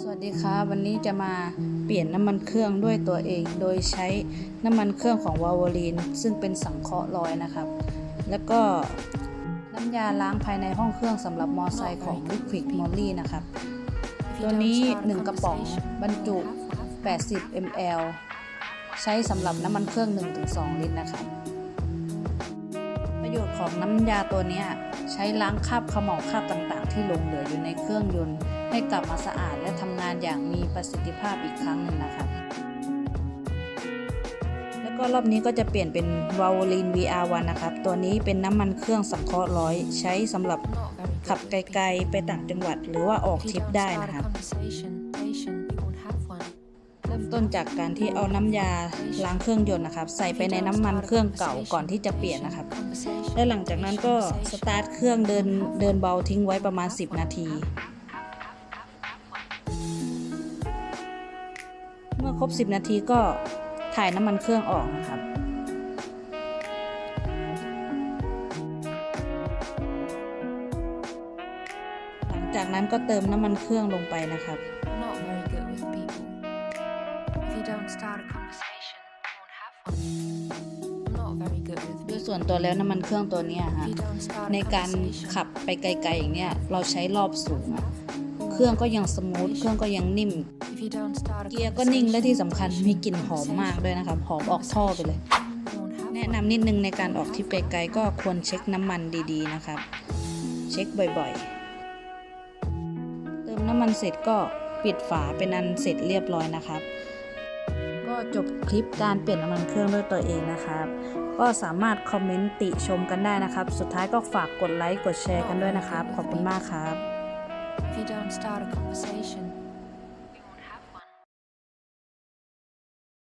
สวัสดีครับวันนี้จะมาเปลี่ยนน้ำมันเครื่องด้วยตัวเอง โดยใช้น้ำมันเครื่องของวาโวลีนซึ่งเป็นสังเคราะห์ลอยนะครับ แล้วก็น้ำยาล้างภายในห้องเครื่องสำหรับมอไซค์ของ Liquid Moly นะครับ ตัวนี้ 1 กระป๋องบรรจุ 80 ml ใช้สำหรับน้ำมันเครื่อง 1-2 ลิตรนะครับประโยชน์ของน้ำยาตัวนี้ใช้ล้างคราบขม่าคราบต่างๆ ที่หลงเหลืออยู่ในเครื่องยนต์ ให้กลับมาสะอาดและทำงานอย่างมีประสิทธิภาพอีกครั้งหนึ่งนะครับแล้วก็รอบนี้ก็จะเปลี่ยนเป็น v a l o l i n VR1 นะครับ ตัวนี้เป็นน้ำมันเครื่องสังเคราะห์ร้อย ใช้สำหรับขับไกลๆ ไปต่างจังหวัดหรือว่าออกทริปได้นะครับเริ่มต้นจากการที่เอาน้ำยาล้างเครื่องยนต์นะครับ ใส่ไปในน้ำมันเครื่องเก่าก่อนที่จะเปลี่ยนนะครับ และหลังจากนั้นก็สตาร์ทเครื่องเดินเดินเบาทิ้งไว้ประมาณ 10 นาที เมื่อครบ 10 นาทีก็ถ่ายน้ำมันเครื่องออกนะครับ หลังจากนั้นก็เติมน้ำมันเครื่องลงไปนะครับ not very good with people. If you don't start a conversation, you won't have one. I'm not very good with โดย people. ส่วนตัวแล้วน้ำมันเครื่องตัวเนี้ย If ฮะ you don't start ใน a การ conversation, ขับไปไกลๆอย่างเนี้ยเราใช้รอบสูงอะ เครื่องก็ยังสมูทเครื่องก็ยังนิ่ม เกียร์ก็นิ่งและที่สำคัญมีกลิ่นหอมมากด้วยนะครับหอมออกท่อไปเลย แนะนำนิดนึงในการออกทริปไกลๆก็ควรเช็คน้ำมันดีๆนะครับ เช็คบ่อยๆ เติมน้ำมันเสร็จก็ปิดฝาเป็นอันเสร็จเรียบร้อยนะครับ ก็จบคลิปการเปลี่ยนน้ำมันเครื่องด้วยตัวเองนะครับก็สามารถคอมเมนต์ติชมกันได้นะครับ สุดท้ายก็ฝากกดไลค์ กดแชร์กันด้วยนะครับ ขอบคุณมากครับ if you don't start a conversation.